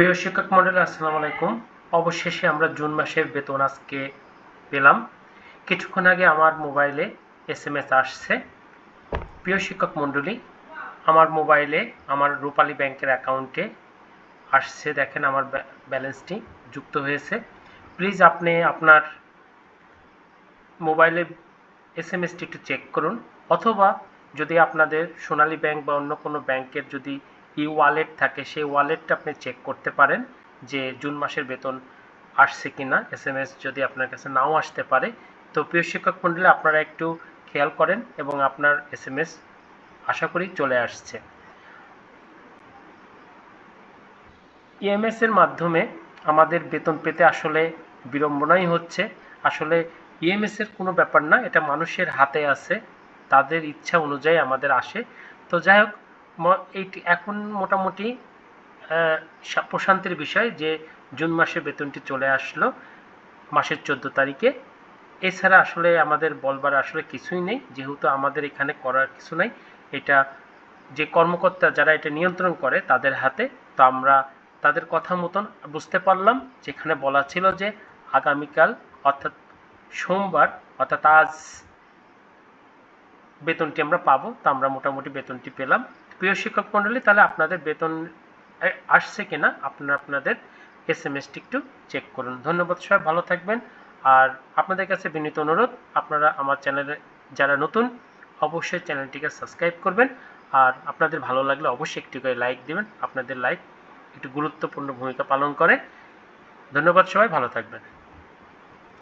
প্রিয় শিক্ষক মন্ডলী, আসসালামু আলাইকুম। অবশেষে আমরা জুন মাসের বেতন আজকে পেলাম। কিছুক্ষণ আগে আমার মোবাইলে এস এম এস আসছে। প্রিয় শিক্ষক মন্ডলী, আমার মোবাইলে আমার রূপালী ব্যাংকের অ্যাকাউন্টে আসছে। দেখেন আমার ব্যা- ব্যালেন্সটি যুক্ত হয়েছে। প্লিজ আপনি আপনার মোবাইলে এস এম এসটি একটু চেক করুন। অথবা যদি আপনাদের সোনালী ব্যাংক বা অন্য কোনো ব্যাংকের যদি ই ওয়ালেট থাকে, সেই ওয়ালেটটা আপনি চেক করতে পারেন যে জুন মাসের বেতন আসছে কিনা এস এম এস যদি আপনার কাছে নাও আসতে পারে। তো প্রিয় শিক্ষক মণ্ডলী আপনারা একটু খেয়াল করেন এবং আপনার এস এম এস আশা করি চলে আসছে। ইএমএস এর মাধ্যমে আমাদের বেতন পেতে আসলে বিড়ম্বনাই হচ্ছে। আসলে ইএমএস এর কোনো ব্যাপার না, এটা মানুষের হাতে আছে, তাদের ইচ্ছা অনুযায়ী আমাদের আসে। তো যাই হোক এইটি এখন মোটামুটি প্রশান্তির বিষয় যে জুন মাসে বেতনটি চলে আসলো মাসের চোদ্দ তারিখে। এছাড়া আসলে আমাদের বলবার আসলে কিছুই নেই, যেহেতু আমাদের এখানে করার কিছু নাই। এটা যে কর্মকর্তা যারা এটা নিয়ন্ত্রণ করে তাদের হাতে, তো আমরা তাদের কথা মতন বুঝতে পারলাম। যেখানে বলা ছিল যে আগামীকাল, অর্থাৎ সোমবার, অর্থাৎ আজ বেতনটি আমরা পাবো, তো আমরা মোটামুটি বেতনটি পেলাম। প্রিয় শিক্ষক মণ্ডলী, তাহলে আপনাদের বেতন আসছে কিনা, আপনারা আপনাদের এস এম এসটি একটু চেক করুন। ধন্যবাদ সবাই ভালো থাকবেন। আর আপনাদের কাছে বিনীত অনুরোধ, আপনারা আমার চ্যানেলে যারা নতুন, অবশ্যই চ্যানেলটিকে সাবস্ক্রাইব করবেন। আর আপনাদের ভালো লাগলে অবশ্যই একটি করে লাইক দিবেন। আপনাদের লাইক একটু গুরুত্বপূর্ণ ভূমিকা পালন করে। ধন্যবাদ সবাই, ভালো থাকবেন।